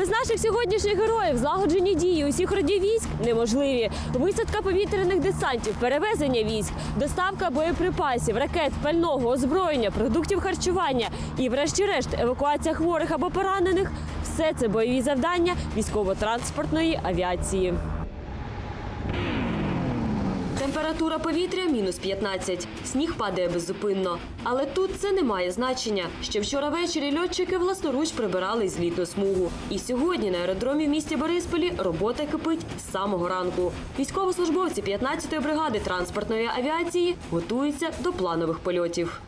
Без наших сьогоднішніх героїв злагоджені дії усіх родів військ неможливі. Висадка повітряних десантів, перевезення військ, доставка боєприпасів, ракет, пального, озброєння, продуктів харчування і, врешті-решт, евакуація хворих або поранених все це бойові завдання військово-транспортної авіації. Температура повітря мінус 15. Сніг падає беззупинно. Але тут це не має значення. Ще вчора ввечері льотчики власноруч прибирали злітну смугу. І сьогодні на аеродромі в місті Борисполі робота кипить з самого ранку. Військовослужбовці 15-ї бригади транспортної авіації готуються до планових польотів.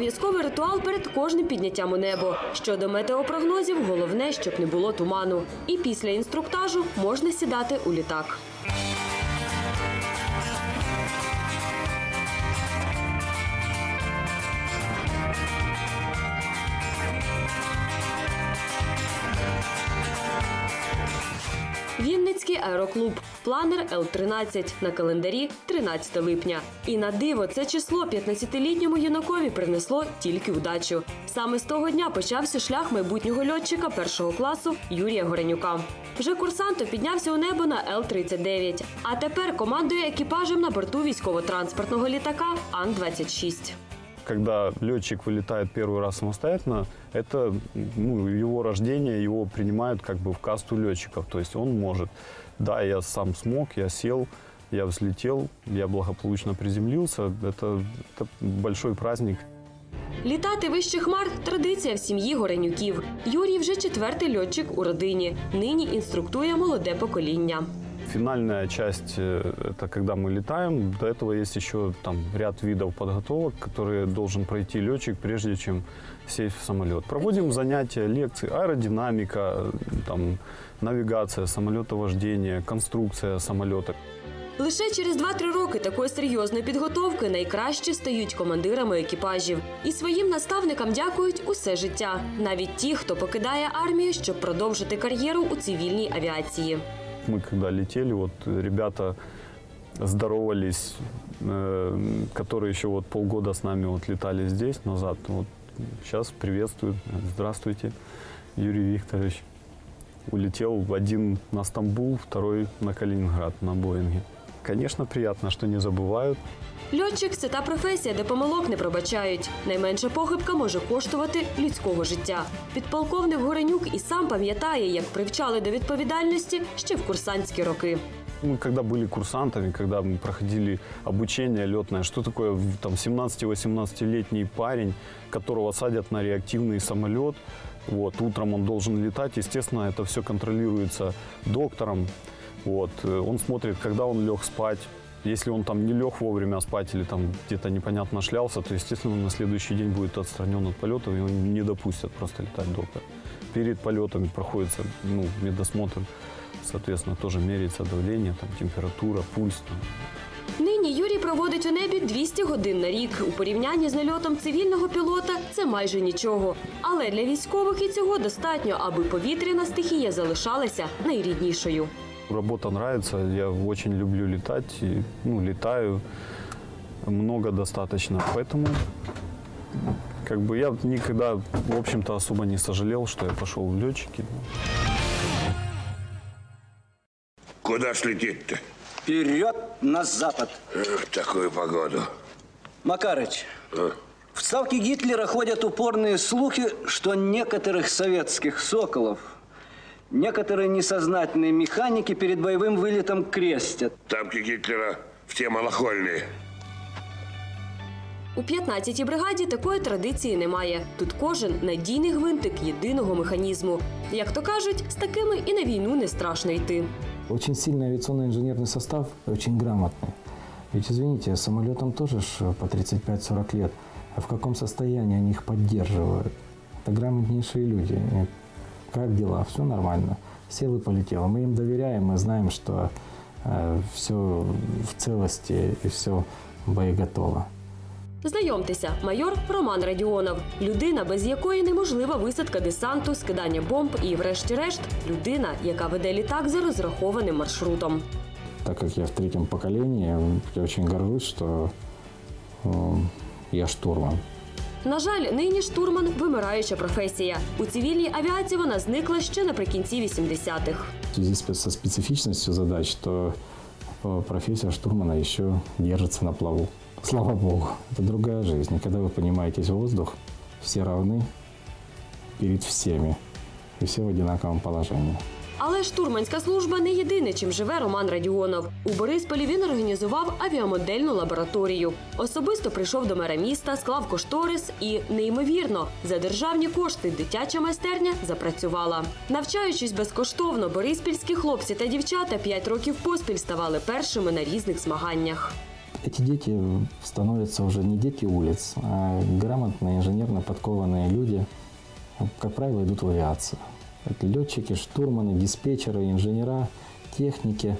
Обов'язковий ритуал перед кожним підняттям у небо. Щодо метеопрогнозів, головне, щоб не було туману. І після інструктажу можна сідати у літак. аероклуб. Планер Л-13 на календарі 13 липня. І на диво це число 15-літньому юнакові принесло тільки удачу. Саме з того дня почався шлях майбутнього льотчика першого класу Юрія Горенюка. Вже курсантом піднявся у небо на Л-39, а тепер командує екіпажем на борту військово-транспортного літака Ан-26. Когда летчик вылетает первый раз самостоятельно, это ну, его рождение, его принимают как бы в касту летчиков. То есть он может, да, я сам смог, я сел, я взлетел, я благополучно приземлился. Это, это большой праздник. Літати вище хмар традиція в сім'ї Горенюків. Юрій вже четвертий льотчик у родині. Нині інструктує молоде покоління Финальная часть э, – это когда мы летаем. До этого есть еще там ряд видов подготовок, которые должен пройти летчик, прежде чем сесть в самолет. Проводим занятия, лекции, аэродинамика, э, там, навигация, самолетовождение, конструкция самолета. Лише через 2-3 роки такої серйозної підготовки найкраще стають командирами екіпажів. І своїм наставникам дякують усе життя, навіть ті, хто покидає армію, щоб продовжити кар'єру у цивільній авіації. Мы когда летели, вот э, ребята здоровались, э, которые еще вот полгода с нами вот летали здесь назад. Вот сейчас приветствуют. Здравствуйте, Юрий Викторович. Улетел один на Стамбул, второй на Калининград на Боинге. Конечно, приятно, что не забывают. Льотчик це та професія, де помилок не пробачають. Найменша похибка може коштувати людського життя. Підполковник Горенюк і сам пам'ятає, як привчали до відповідальності ще в курсантські роки. Мы когда были курсантами, когда мы проходили обучение летное, что такое в- там 17-18-летний парень, которого садят на реактивный самолет, вот, утром он должен летать, естественно, это все контролируется доктором, вот, э, он смотрит, когда он лег спать, если он там не лег вовремя спать или там где-то непонятно шлялся, то, естественно, на следующий день будет отстранен от полетов, его не допустят просто летать доктор. Перед полетом проходится ну, медосмотр, соответственно, тоже меряется давление, там, температура, пульс. Там. Нині Юрій проводить у небі 200 годин на рік. У порівнянні з нальотом цивільного пілота це майже нічого. Але для військових і цього достатньо, аби повітряна стихія залишалася найріднішою. Работа нравится, я очень люблю летать, и, ну, летаю много достаточно, поэтому как бы я никогда, в общем-то, особо не сожалел, что я пошел в летчики. Куда ж лететь-то? Вперед на запад. Эх, такую погоду. Макарыч, в ставке Гитлера ходят упорные слухи, что некоторых советских «Соколов» некоторые несознательные механики перед боевым вылетом крестят. Тамки Гитлера в те малохольные. У 15-й бригаді такої традиції немає. Тут кожен надійний гвинтик єдиного механізму. Як то кажуть, з такими і на війну не страшно йти. Очень сильный авиационный инженерный состав, и очень грамотный. Ведь, извините, самолетам тоже ж по 35-40 лет. А в каком состоянии они их поддерживают? Это грамотнейшие люди. И Как дела? Все нормально. Сел и полетел. Мы им доверяем, мы знаем, что все в целости и все боеготово. Знайомтеся, майор Роман Радіонов, людина, без якої неможлива висадка десанту, скидання бомб і, врешті-решт, людина, яка веде літак за розрахованим маршрутом. Так как я в третьем поколении, я очень горжусь, что э, я штурман. На жаль, нині штурман вимираюча професія. У цивільній авіації вона зникла ще наприкінці 80-х. В связи с- со специфичностью задач, то э, профессия штурмана еще держится на плаву. Слава богу, это другая жизнь. И когда вы понимаетесь в воздух, все равны перед всеми. И все в одинаковом положении. Але штурманська служба не єдине, чим живе Роман Радіонов. У Борисполі він організував авіамодельну лабораторію. Особисто прийшов до мера міста, склав кошторис і, неймовірно, за державні кошти дитяча майстерня запрацювала. Навчаючись безкоштовно, бориспільські хлопці та дівчата п'ять років поспіль ставали першими на різних змаганнях. Эти дети становятся уже не дети улиц, а грамотные, инженерно подкованные люди, как правило, идут в авиацию. Это летчики, штурманы, диспетчеры, инженера, техники,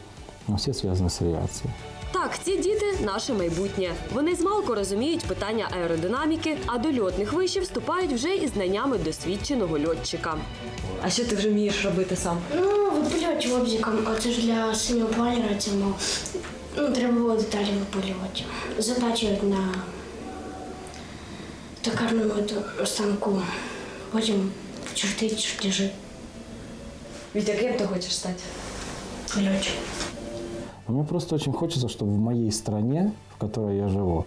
но все связаны с авиацией. Так, ці діти наше майбутнє. Вони змалку розуміють питання аеродинаміки, а до льотних вишів вступають вже із знаннями досвідченого льотчика. А що ти вже вмієш робити сам? Ну, випилювати лобзиком, а це ж для синього планера цьому. Ну, треба було деталі випилювати. Затачувати на токарному ту- станку. Потім чертити чертежі. Вітя, ким ти хочеш стати? Льотчик. Мне просто очень хочется, чтобы в моей стране, в которой я живу,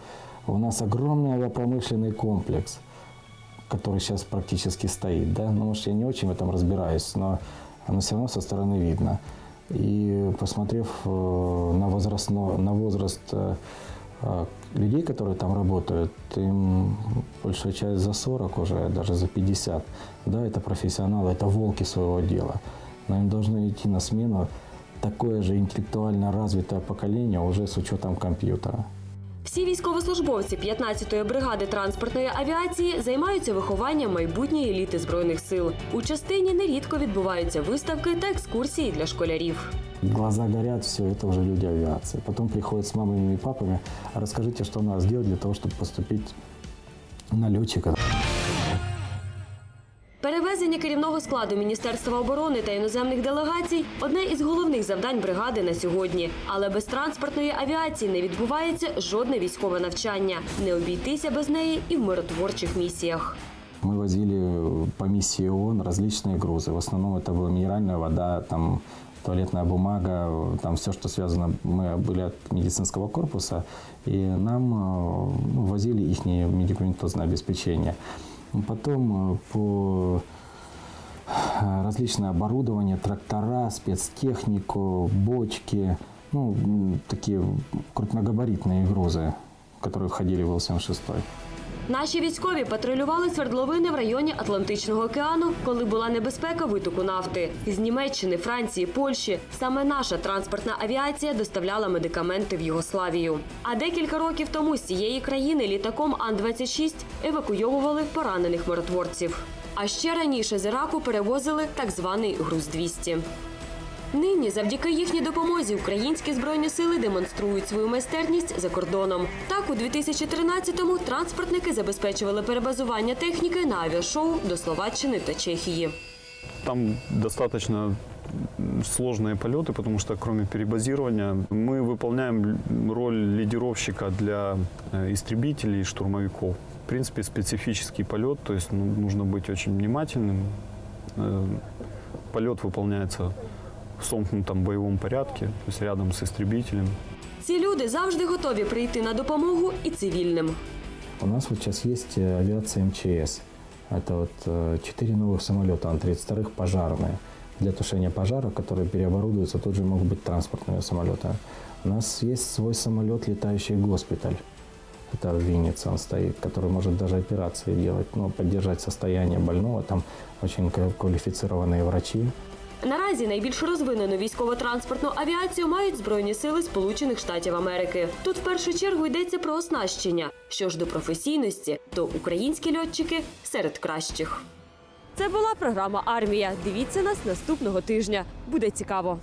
у нас огромный авиапромышленный комплекс, который сейчас практически стоит. Да? Ну, может, я не очень в этом разбираюсь, но оно все равно со стороны видно. И посмотрев э, на, на возраст э, э, людей, которые там работают, им большая часть за 40 уже, даже за 50. Да, это профессионалы, это волки своего дела. Но им должно идти на смену такое же інтелектуально развитое покоління уже з учетом комп'ютера. Всі військовослужбовці 15-ї бригади транспортної авіації займаються вихованням майбутньої еліти збройних сил. У частині нерідко відбуваються виставки та екскурсії для школярів. Глаза горят, все, это уже люди авиации. Потом приходят с мамами и папами, расскажите, что надо сделать для того, чтобы поступить на летчика. Перевезення керівного складу Міністерства оборони та іноземних делегацій одне із головних завдань бригади на сьогодні. Але без транспортної авіації не відбувається жодне військове навчання. Не обійтися без неї і в миротворчих місіях. Мы возили по миссии ООН различные грузы. В основном это была минеральная вода, там туалетная бумага, там все, что связано. Мы были от медицинского корпуса, и нам э, ну, возили их медикаментозное обеспечение. Потом э, по э, различное оборудование, трактора, спецтехнику, бочки, ну, м, такие крупногабаритные грузы, которые входили в Л-76. Наші військові патрулювали свердловини в районі Атлантичного океану, коли була небезпека витоку нафти. З Німеччини, Франції, Польщі саме наша транспортна авіація доставляла медикаменти в Югославію. А декілька років тому з цієї країни літаком Ан-26 евакуйовували поранених миротворців. А ще раніше з Іраку перевозили так званий груз 200 Нині, завдяки їхній допомозі, українські збройні сили демонструють свою майстерність за кордоном. Так, у 2013-му транспортники забезпечували перебазування техніки на авіашоу до Словаччини та Чехії. Там достаточно м, сложные полеты, потому что кроме перебазирования мы выполняем л- роль лидировщика для э, истребителей и штурмовиков. В принципе, специфический полет, то есть ну, нужно быть очень внимательным. Э, Полет выполняется в сомкнутом боевом порядке, то есть рядом с истребителем. Ці люди завжди готові прийти на допомогу і цивільним. У нас вот сейчас есть э, авиация МЧС. Это вот э, четыре новых самолета Ан-32 пожарные для тушения пожара, которые переоборудуются, тут же могут быть транспортные самолеты. У нас есть свой самолет, летающий госпиталь. Это в Виннице он стоит, который может даже операции делать, ну, поддержать состояние больного. Там очень ка- квалифицированные врачи. Наразі найбільш розвинену військово-транспортну авіацію мають Збройні сили Сполучених Штатів Америки. Тут в першу чергу йдеться про оснащення. Що ж до професійності, то українські льотчики серед кращих. Це була програма Армія. Дивіться нас наступного тижня. Буде цікаво.